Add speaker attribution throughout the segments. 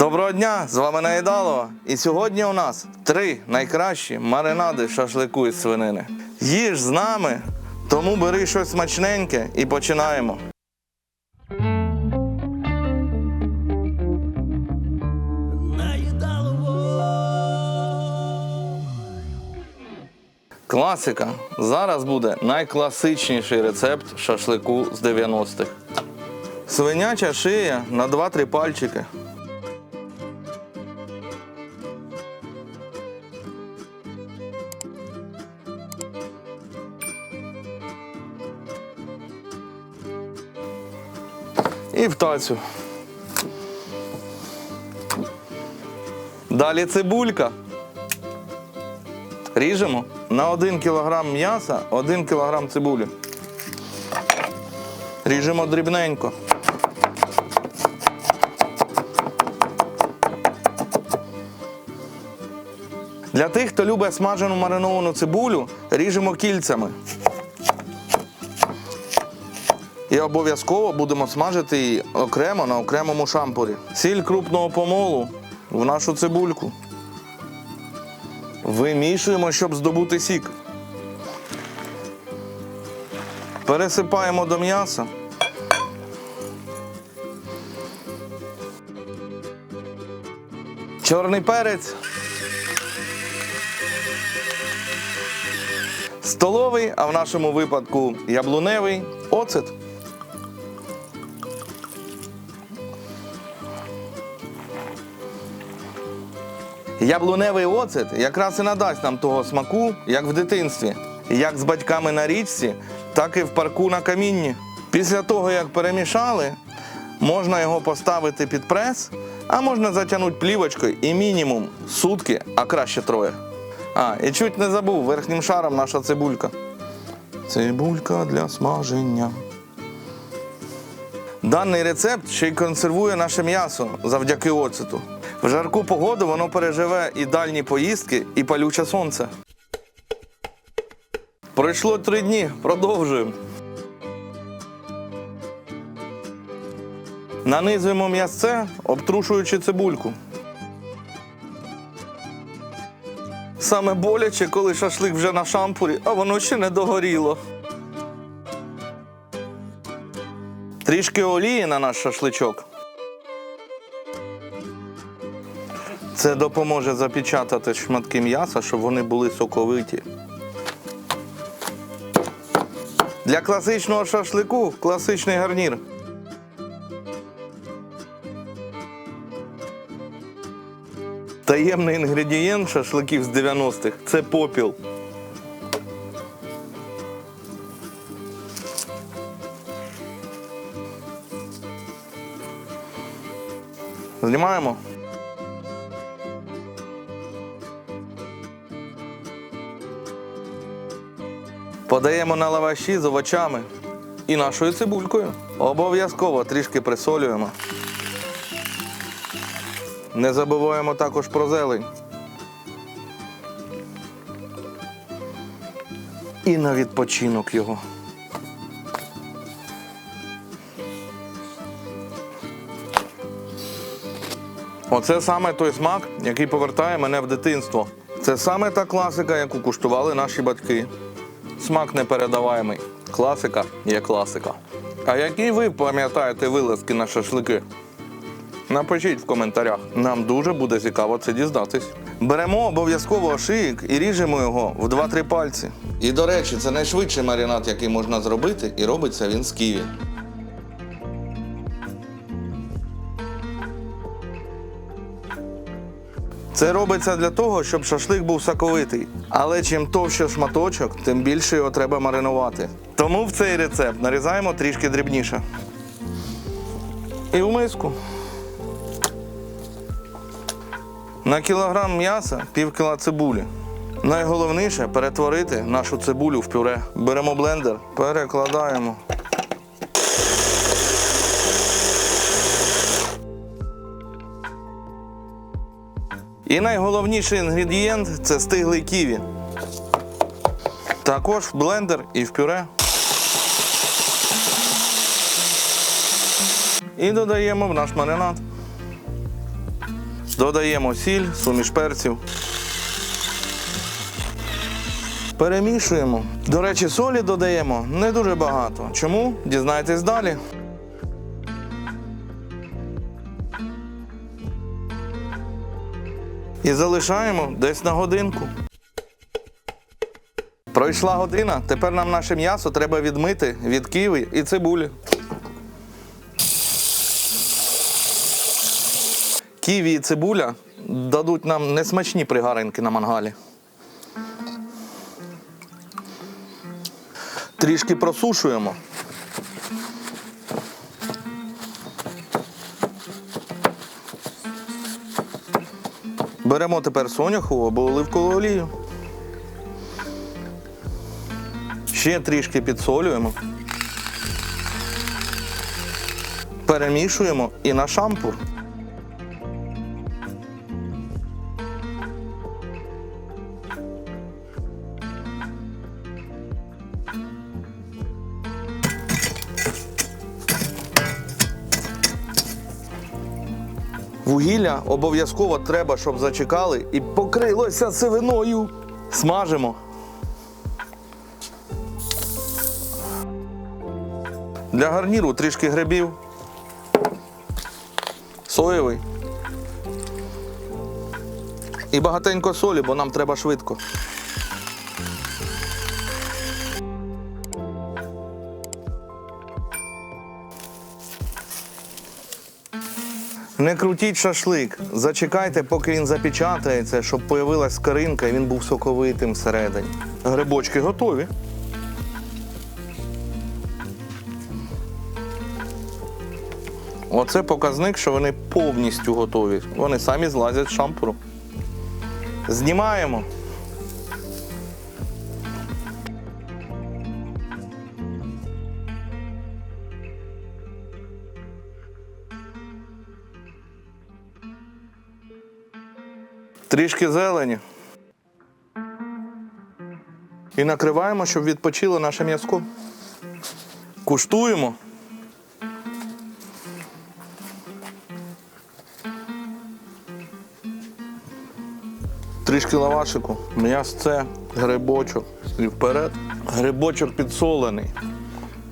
Speaker 1: Доброго дня! З вами Наїдалова. І сьогодні у нас три найкращі маринади шашлику із свинини. Їж з нами, тому бери щось смачненьке і починаємо. Класика. Зараз буде найкласичніший рецепт шашлику з 90-х. Свиняча шия на 2-3 пальчики. І в тацю. Далі цибулька. Ріжемо на 1 кг м'яса 1 кг цибулі. Ріжемо дрібненько. Для тих, хто любить смажену мариновану цибулю, ріжемо кільцями. І обов'язково будемо смажити її окремо на окремому шампурі. Сіль крупного помолу в нашу цибульку. Вимішуємо, щоб здобути сік. Пересипаємо до м'яса. Чорний перець. Столовий, а в нашому випадку яблуневий оцет. Яблуневий оцет якраз і надасть нам того смаку, як в дитинстві, як з батьками на річці, так і в парку на камінні. Після того, як перемішали, можна його поставити під прес, а можна затягнути плівочкою і мінімум сутки, а краще троє. А, і чуть не забув, верхнім шаром наша цибулька. Цибулька для смаження. Даний рецепт ще й консервує наше м'ясо завдяки оцету. В жарку погоду воно переживе і дальні поїздки, і палюче сонце. Пройшло три дні, продовжуємо. Нанизуємо м'ясце, обтрушуючи цибульку. Саме боляче, коли шашлик вже на шампурі, а воно ще не догоріло. Трішки олії на наш шашличок. Це допоможе запечатати шматки м'яса, щоб вони були соковиті. Для класичного шашлику класичний гарнір. Таємний інгредієнт шашликів з 90-х це попіл. Знімаємо. Подаємо на лаваші з овочами і нашою цибулькою. Обов'язково трішки присолюємо. Не забуваємо також про зелень. І на відпочинок його. Оце саме той смак, який повертає мене в дитинство. Це саме та класика, яку куштували наші батьки. Смак непередаваємий. Класика є класика. А які ви пам'ятаєте вилазки на шашлики? Напишіть в коментарях. Нам дуже буде цікаво це дізнатись. Беремо обов'язково ошиїк і ріжемо його в 2-3 пальці. І до речі, це найшвидший маринад, який можна зробити, і робиться він з ківі. Це робиться для того, щоб шашлик був соковитий. Але чим товще шматочок, тим більше його треба маринувати. Тому в цей рецепт нарізаємо трішки дрібніше. І в миску. На кілограм м'яса пів кіла цибулі. Найголовніше перетворити нашу цибулю в пюре. Беремо блендер, перекладаємо. І найголовніший інгредієнт це стиглий ківі. Також в блендер і в пюре. І додаємо в наш маринад. Додаємо сіль, суміш перців. Перемішуємо. До речі, солі додаємо не дуже багато. Чому? Дізнайтесь далі. І залишаємо десь на годинку. Пройшла година, тепер нам наше м'ясо треба відмити від киви і цибулі. Ківі і цибуля дадуть нам несмачні пригаринки на мангалі. Трішки просушуємо. Беремо тепер соняху або оливкову олію. Ще трішки підсолюємо. Перемішуємо і на шампур. Вугілля обов'язково треба, щоб зачекали і покрилося сивиною. Смажимо. Для гарніру трішки грибів. Соєвий. І багатенько солі, бо нам треба швидко. Не крутіть шашлик. Зачекайте, поки він запечатається, щоб появилась скаринка і він був соковитим всередині. Грибочки готові. Оце показник, що вони повністю готові. Вони самі злазять з шампуру. Знімаємо. Трішки зелені. І накриваємо, щоб відпочило наше м'язко. Куштуємо. Трішки лавашику, м'ясце, грибочок і вперед. Грибочок підсолений.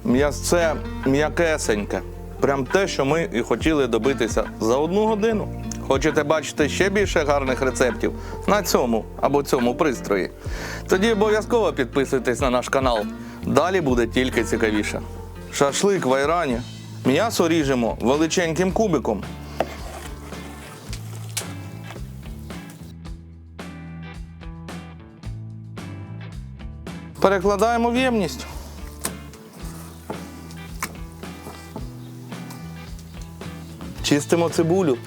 Speaker 1: М'ясце м'якесеньке. Прям те, що ми і хотіли добитися за одну годину. Хочете бачити ще більше гарних рецептів на цьому або цьому пристрої? Тоді обов'язково підписуйтесь на наш канал. Далі буде тільки цікавіше. Шашлик в айрані. М'ясо ріжемо величеньким кубиком. Перекладаємо в ємність. Чистимо цибулю.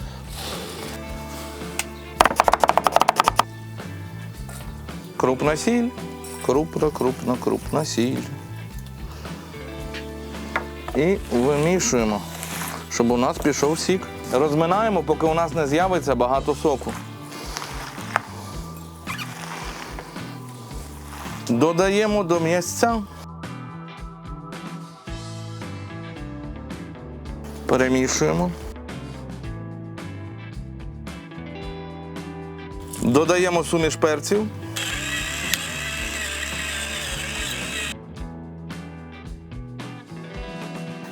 Speaker 1: Крупна сіль. Крупна, крупна, крупна сіль. І вимішуємо, щоб у нас пішов сік. Розминаємо, поки у нас не з'явиться багато соку. Додаємо до м'ясця. Перемішуємо. Додаємо суміш перців.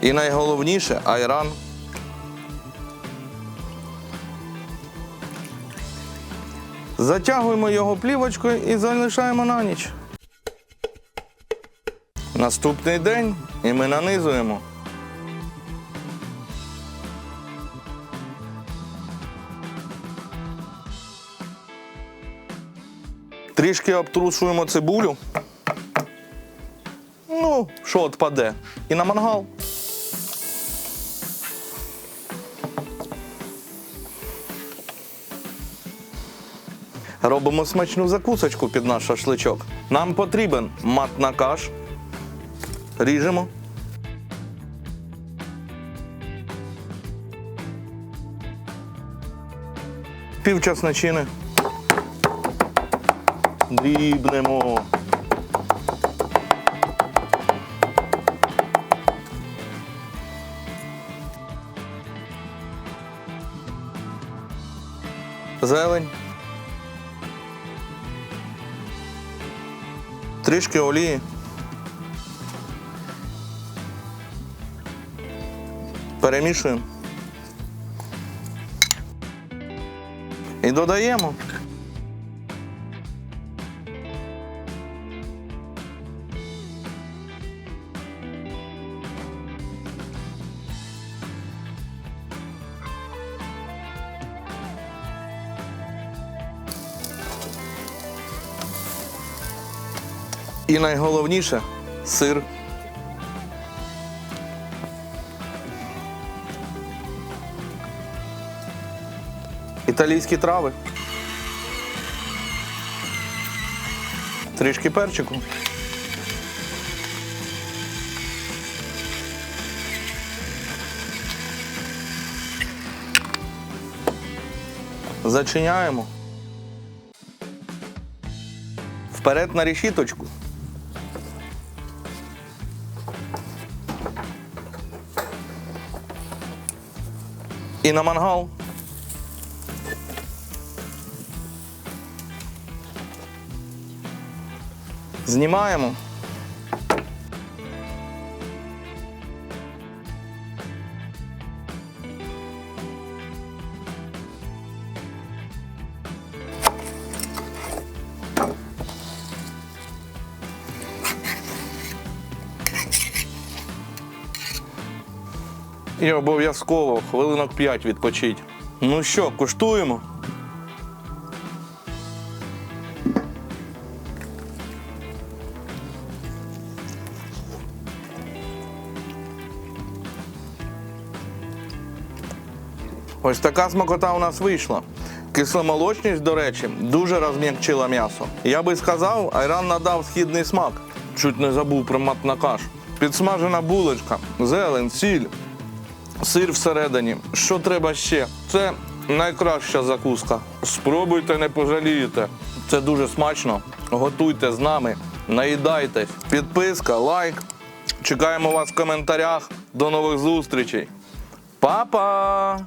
Speaker 1: І найголовніше айран. Затягуємо його плівочкою і залишаємо на ніч. Наступний день і ми нанизуємо. Трішки обтрушуємо цибулю. Ну, що отпаде. І на мангал. Робимо смачну закусочку під наш шашличок. Нам потрібен матна каш. Ріжемо. Пів часничини. Дрібнемо. зелень. Трішки олії. Перемішуємо. І додаємо. І найголовніше сир. Італійські трави. Трішки перчику. Зачиняємо. Вперед на решіточку. І на мангал. Знімаємо. І обов'язково хвилинок 5 відпочить. Ну що, куштуємо? Ось така смакота у нас вийшла. Кисломолочність, до речі, дуже розм'якчила м'ясо. Я би сказав, айран надав східний смак. Чуть не забув про матнакаш. Підсмажена булочка, зелень, сіль, сир всередині. Що треба ще? Це найкраща закуска. Спробуйте, не пожалієте. Це дуже смачно. Готуйте з нами, наїдайтесь. Підписка, лайк. Чекаємо вас в коментарях. До нових зустрічей. Па-па!